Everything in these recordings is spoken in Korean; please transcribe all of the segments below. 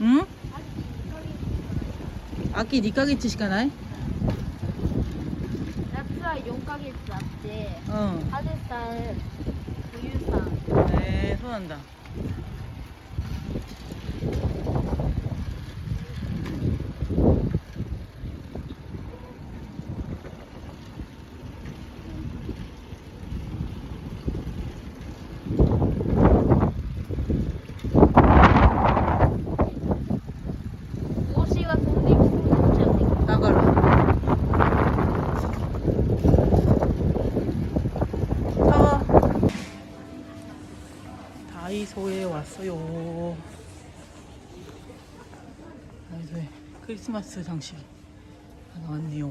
うん秋2ヶ月しかない夏は4ヶ月あって、うん春さん冬さんへえー、そうなんだ 다이소에 왔어요. 다이소에 크리스마스 장식이 다 나왔네요.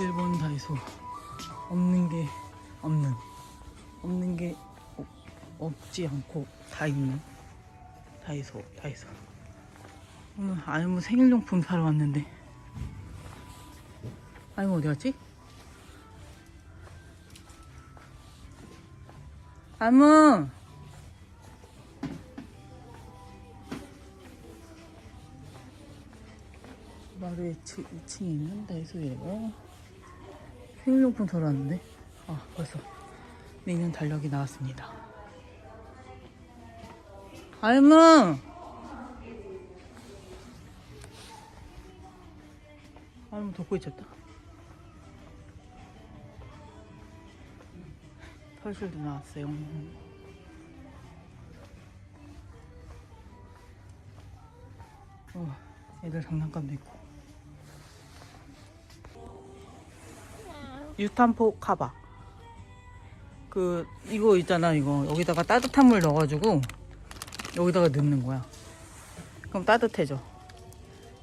일본 다이소. 없는 게 없는. 없는 게 없, 없지 않고 다 있는. 다이소, 다이소. 오늘 아이무 생일용품 사러 왔는데. 아이무 어디 갔지? 아이무! 바로 2층 에 있는 다이소예요. 생일용품 왔는데. 아, 벌써 내년 달력이 나왔습니다. 아이무! 아이무 덮고 있었다. 털술도 나왔어요. 어, 애들 장난감도 있고. 유탄포 카바. 그 이거 있잖아 이거 여기다가 따뜻한 물 넣어가지고 여기다가 넣는 거야. 그럼 따뜻해져.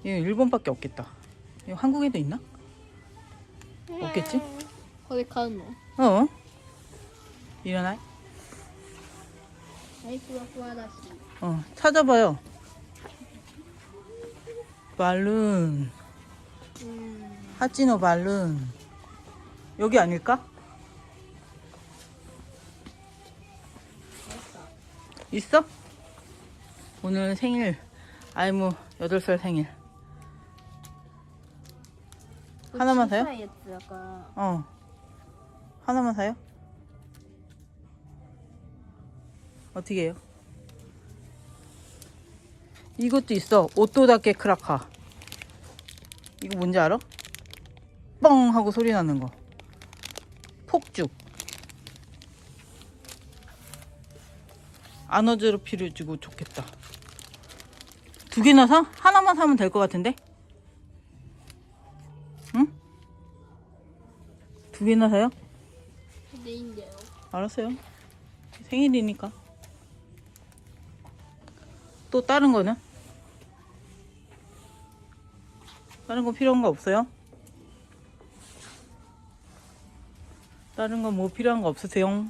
이거 일본밖에 없겠다. 이거 한국에도 있나? 없겠지? 음. 거기 가는 거. 뭐? 어. 일어나? 와이프가 구하다시. 어, 찾아봐요. 발룬. 하치노 발룬. 여기 아닐까? 있어? 오늘 생일. 아이무 8살 뭐, 생일. 하나만 사요? 어. 하나만 사요? 어떻게 해요? 이것도 있어. 오또다케 크라카. 이거 뭔지 알아? 뻥 하고 소리 나는 거. 폭죽. 안 어지럽히려 주고 좋겠다. 두 개나 사? 하나만 사면 될 것 같은데? 응? 두 개나 사요? 네, 내인데요. 알았어요. 생일이니까. 또 다른 거는? 다른 거 필요한 거 없어요? 다른 거 뭐 필요한 거 없으세요?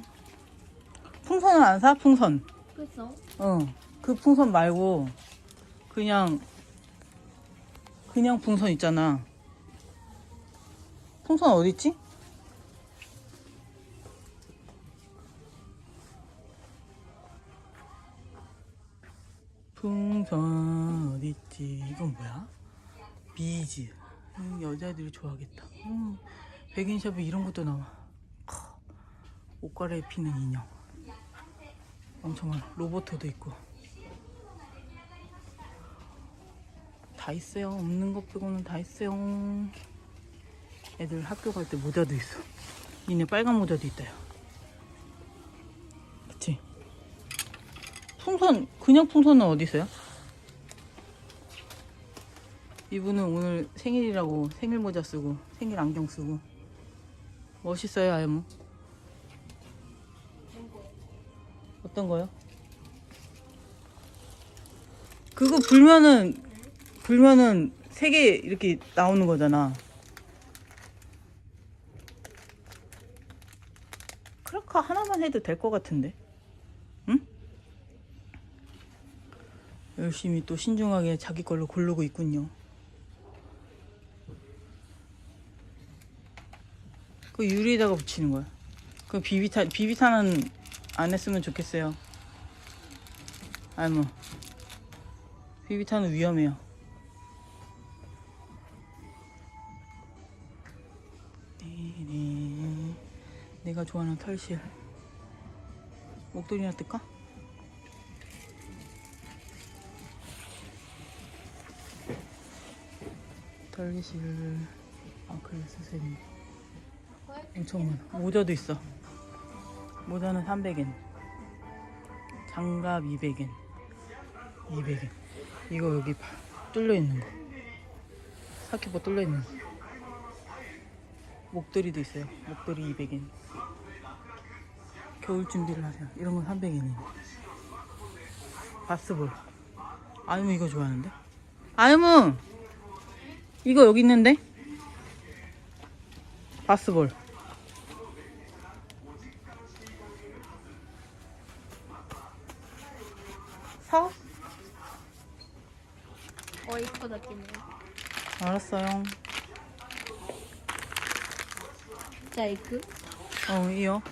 풍선은 안 사? 풍선. 嘘 어. 그 풍선 말고 그냥 그냥 풍선 있잖아. 풍선 어디 있지? 풍선 어디 있지? 이건 뭐야? 비즈. 음, 여자들이 좋아하겠다. 음, 백인샵에 이런 것도 나와. 크, 옷 갈아입히는 인형. 엄청 많아. 로봇도 있고. 다 있어요. 없는 것 빼고는 다 있어요. 애들 학교 갈 때 모자도 있어. 니네 빨간 모자도 있다요. 그치? 풍선, 그냥 풍선은 어디 있어요? 이분은 오늘 생일이라고 생일 모자 쓰고 생일 안경 쓰고 멋있어요, 아이모. 어떤 거요? 그거 불면은 불면은 세 개 이렇게 나오는 거잖아. 크라카 하나만 해도 될 것 같은데. 응? 열심히 또 신중하게 자기 걸로 고르고 있군요. 그 유리에다가 붙이는 거야. 그 비비탄 비비탄은 안 했으면 좋겠어요. 아이고 비비탄은 위험해요 네네. 내가 좋아하는 털실 목도리나 뜰까? 털실 아크릴스색이 엄청 많아. 모자도 있어. 모자는 300엔. 장갑 200엔. 200엔. 이거 여기 봐 뚫려 있는 거. 사키버 뚫려 있는 거. 목도리도 있어요. 목도리 200엔. 겨울 준비를 하세요. 이런 건 300엔이에요. 바스볼. 아유무 이거 좋아하는데? 아유무! 이거 여기 있는데 바스볼. 사? 어 이거 다 끼네. 알았어요. 자 이크. 어 이요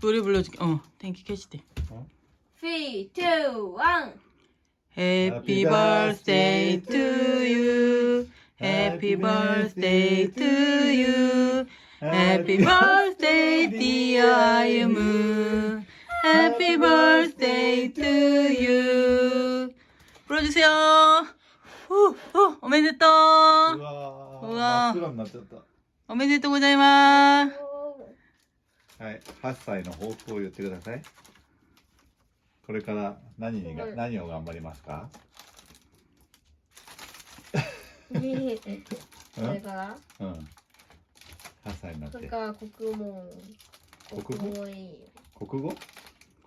노래 불러줄게. 어 땡큐 캐시대. 3, 2, 1 Happy birthday to you Happy birthday to you. Happy birthday, dear Ayumu. Happy birthday to you. プロデューサーふおめでとううわう真っ黒になっちゃったおめでとうございますはい、8歳の抱負を言ってくださいこれから何にが何を頑張りますかそれからうん8歳になってそれから国問国語問いいよ国語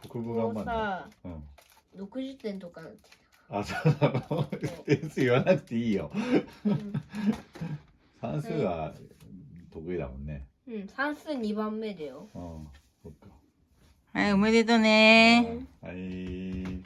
国語もう頑張さるうん60点とかなってあそうなの点数言わなくていいよたうん算数は得意だもんねうん算数2番目だようんそっかはいおめでとうねうん